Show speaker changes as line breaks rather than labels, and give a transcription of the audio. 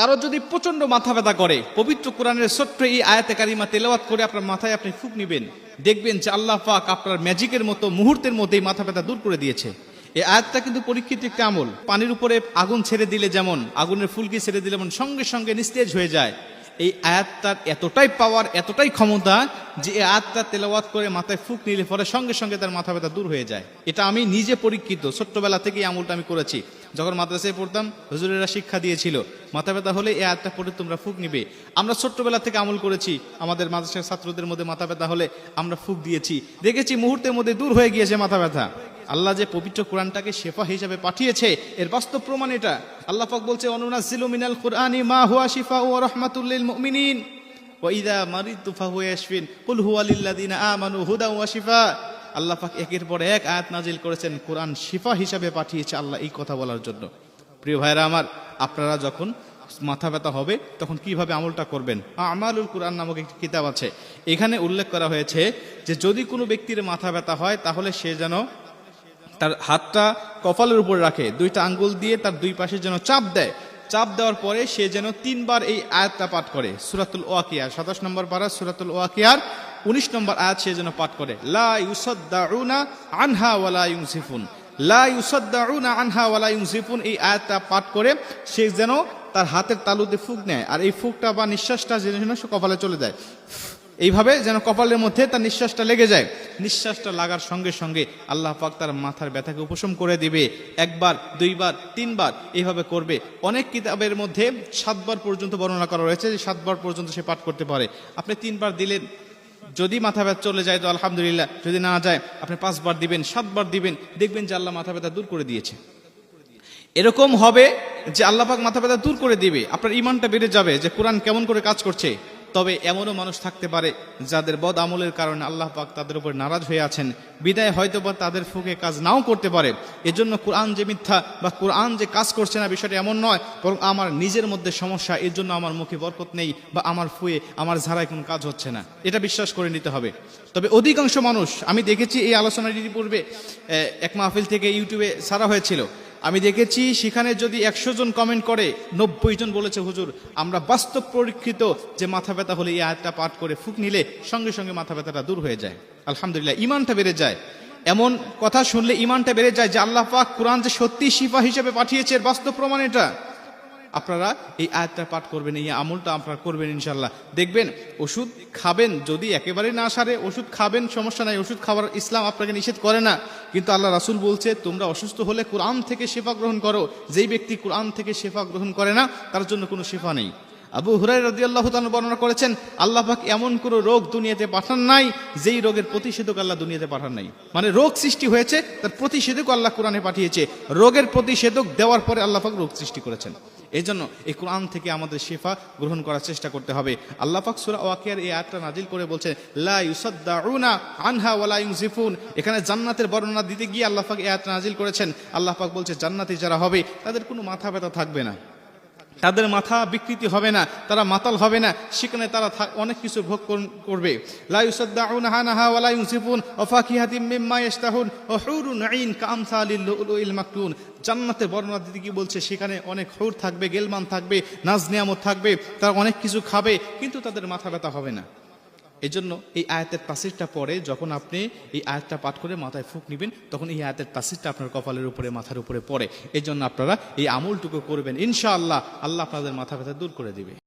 কারও যদি প্রচণ্ড মাথা ব্যথা করে, পবিত্র কোরআনের ছোট্ট এই আয়াতে কারিমা তেলাওয়াত করে আপনার মাথায় আপনি ফুক নেবেন। দেখবেন যে আল্লাহ পাক আপনার ম্যাজিকের মতো মুহূর্তের মধ্যেই মাথা ব্যথা দূর করে দিয়েছে। এই আয়াতটা কিন্তু পরীক্ষিত একটি আমল। পানির উপরে আগুন ছেড়ে দিলে যেমন, আগুনের ফুলকি ছেড়ে দিলে যেমন সঙ্গে সঙ্গে নিস্তেজ হয়ে যায়। এই আয়াতটার এতটাই পাওয়ার এতটাই ক্ষমতা যে এই আয়াতটা তেলাওয়াত করে মাথায় ফুক নিলে পরে সঙ্গে সঙ্গে তার মাথা ব্যথা দূর হয়ে যায়। এটা আমি নিজে পরীক্ষিত। ছোট্টবেলা থেকে এই আমলটা আমি করেছি। যখন মাদ্রাসায় পড়তাম, হুজুরেরা শিক্ষা দিয়েছিল, মাথা ব্যথা হলে এই আয়াতটা পড়ে তোমরা ফুক নিবে। আমরা ছোট্টবেলা থেকে আমল করেছি, আমাদের মাদ্রাসার ছাত্রদের মধ্যে মাথা ব্যথা হলে আমরা ফুক দিয়েছি। দেখেছি মুহূর্তের মধ্যে দূর হয়ে গিয়েছে মাথা ব্যথা। আল্লাহ যে পবিত্র কোরআনটাকে শেফা হিসাবে পাঠিয়েছে, এর বাস্তব প্রমাণ এটা। আল্লাহ পাক বলছে অনুনাজিলু মিনাল কুরআনি মা হুয়া শিফা ও রাহমাতুল মুমিনিন। ওয়া ইযা মারিদতু ফাহুয়া ইয়াশফিন। কুল হুয়া লিল্লাযিনা আমানু হুদা ওয়া শিফা। আল্লাহ পাক একের পর এক আয়াত নাজিল করেছেন, কোরআন শিফা হিসাবে পাঠিয়েছে আল্লাহ এই কথা বলার জন্য। প্রিয় ভাইরা আমার, আপনারা যখন মাথা ব্যথা হবে, তখন কীভাবে আমলটা করবেন? আমালুল কোরআন নামক একটি কিতাব আছে। এখানে উল্লেখ করা হয়েছে যে, যদি কোনো ব্যক্তির মাথা ব্যথা হয়, তাহলে সে যেন তার হাতটা কপালের উপর রাখে। দুইটা আঙ্গুল দিয়ে তার দুই পাশে যেন চাপ দেয়। চাপ দেওয়ার পরে সে যেন তিনবার এই আয়াতটা পাঠ করে, সুরাতুল ওয়াকিয়ার সাতাশ নম্বর পারা, সুরাতুল ওয়াকিয়ার উনিশ নম্বর আয়াত সে যেন পাঠ করে। লা ইউসাদ্দাউনা আনহা ওয়ালা ইউসিফুন লা ইউসাদ্দাউনা আনহা ওয়ালা ইউসিফুন এই আয়াতটা পাঠ করে সে যেন তার হাতের তালুতে ফুক নেয়। আর এই ফুকটা বা নিঃশ্বাসটা যেন সে কপালে চলে যায়। এইভাবে যেন কপালের মধ্যে তার নিঃশ্বাসটা লেগে যায়। নিঃশ্বাসটা লাগার সঙ্গে সঙ্গে আল্লাহ পাক তার মাথার ব্যথাকে উপশম করে দিবে। একবার, দুইবার, তিনবার এইভাবে করবে। অনেক কিতাবের মধ্যে সাতবার পর্যন্ত বর্ণনা করা রয়েছে যে সাতবার পর্যন্ত সে পাঠ করতে পারে। আপনি তিনবার দিলেন, যদি মাথা ব্যথা চলে যায় তো আলহামদুলিল্লাহ, যদি না যায় আপনি পাঁচবার দিবেন, সাতবার দিবেন, দেখবেন যে আল্লাহ মাথা ব্যথা দূর করে দিয়েছে। এরকম হবে যে আল্লাহ পাক মাথা ব্যথা দূর করে দিবে। আপনার ইমানটা বেড়ে যাবে যে কোরআন কেমন করে কাজ করছে? তবে এমনও মানুষ থাকতে পারে যাদের বদ আমলের কারণে আল্লাহ পাক তাদের উপর নারাজ হয়ে আছেন। বিদায় হয়তো বা তাদের ফুকে কাজ নাও করতে পারে। এজন্য কোরআন যে মিথ্যা বা কোরআন যে কাজ করছে না, বিষয়টা এমন নয়, বরং আমার নিজের মধ্যে সমস্যা, এর জন্য আমার মুখে বরকত নেই বা আমার ফুয়ে, আমার ঝাড়ায় কোনো কাজ হচ্ছে না। এটা বিশ্বাস করে নিতে হবে। তবে অধিকাংশ মানুষ, আমি দেখেছি এই আলোচনাটির পূর্বে এক মাহফিল থেকে ইউটিউবে সারা হয়েছিল। আমি দেখেছি সেখানে যদি একশো জন কমেন্ট করে, নব্বই জন বলেছে, হুজুর, আমরা বাস্তব পরীক্ষিত যে মাথা ব্যথা হলে এই আয়টা পাঠ করে ফুক নিলে সঙ্গে সঙ্গে মাথা ব্যথাটা দূর হয়ে যায়। আলহামদুলিল্লাহ ইমানটা বেড়ে যায়। এমন কথা শুনলে ইমানটা বেড়ে যায় যে আল্লাহ পাক কোরআন যে সত্যি শিফা হিসেবে পাঠিয়েছে বাস্তব প্রমাণ এটা। আপনারা এই আয়াতটা পাঠ করবেন, এই আমলটা আপনারা করবেন ইনশাল্লাহ দেখবেন, ওষুধ খাবেন, যদি একেবারে না সারে, ওষুধ খাবেন, সমস্যা নাই, ওষুধ খাওয়ার ইসলাম আপনাকে নিষেধ করে না। কিন্তু আল্লাহ রাসুল বলছে, তোমরা অসুস্থ হলে কোরআন থেকে সেফা গ্রহণ করো। যেই ব্যক্তি কোরআন থেকে সেফা গ্রহণ করে না, তার জন্য কোনো সেফা নেই। আবু হুরাই রদি আল্লাহ বর্ণনা করেছেন, আল্লাহ পাক এমন কোনো রোগ দুনিয়াতে পাঠান নাই যেই রোগের প্রতিষেধক আল্লাহ দুনিয়াতে পাঠান নাই। মানে রোগ সৃষ্টি হয়েছে, তার প্রতিষেধক আল্লাহ কোরআনে পাঠিয়েছে। রোগের প্রতিষেধক দেওয়ার পরে আল্লাহ পাক রোগ সৃষ্টি করেছেন। এই জন্য এই কোরআন থেকে আমাদের শেফা গ্রহণ করার চেষ্টা করতে হবে। আল্লাহ পাক সূরা ওয়াকিয়ার এই আয়াতটা নাজিল করে বলছেন, লা আনহা ওয়ালা ইউজিফুন এখানে জান্নাতের বর্ণনা দিতে গিয়ে আল্লাহ পাক এই আয়াতটা নাজিল করেছেন। আল্লাহ পাক বলছে, জান্নাতি যারা হবে, তাদের কোনো মাথা ব্যথা থাকবে না। তাদের মাথা বিকৃতি হবে না, তারা মাতাল হবে না। সেখানে তারা অনেক কিছু ভোগ করবে। জান্নাতে বর্ণনা দিদি কি বলছে, সেখানে অনেক হৌর থাকবে, গেলমান থাকবে, নাজনিয়ামত থাকবে, তারা অনেক কিছু খাবে, কিন্তু তাদের মাথা ব্যথা হবে না। এই জন্য এই আয়াতের তাসিরটা পরে যখন আপনি এই আয়াতটা পাঠ করে মাথায় ফুক নেবেন, তখন এই আয়াতের তাসিরটা আপনার কপালের উপরে, মাথার উপরে পড়ে। এই জন্য আপনারা এই আমলটুকু করবেন। ইনশাআল্লাহ, আল্লাহ আপনাদের মাথা ব্যথা দূর করে দিবে।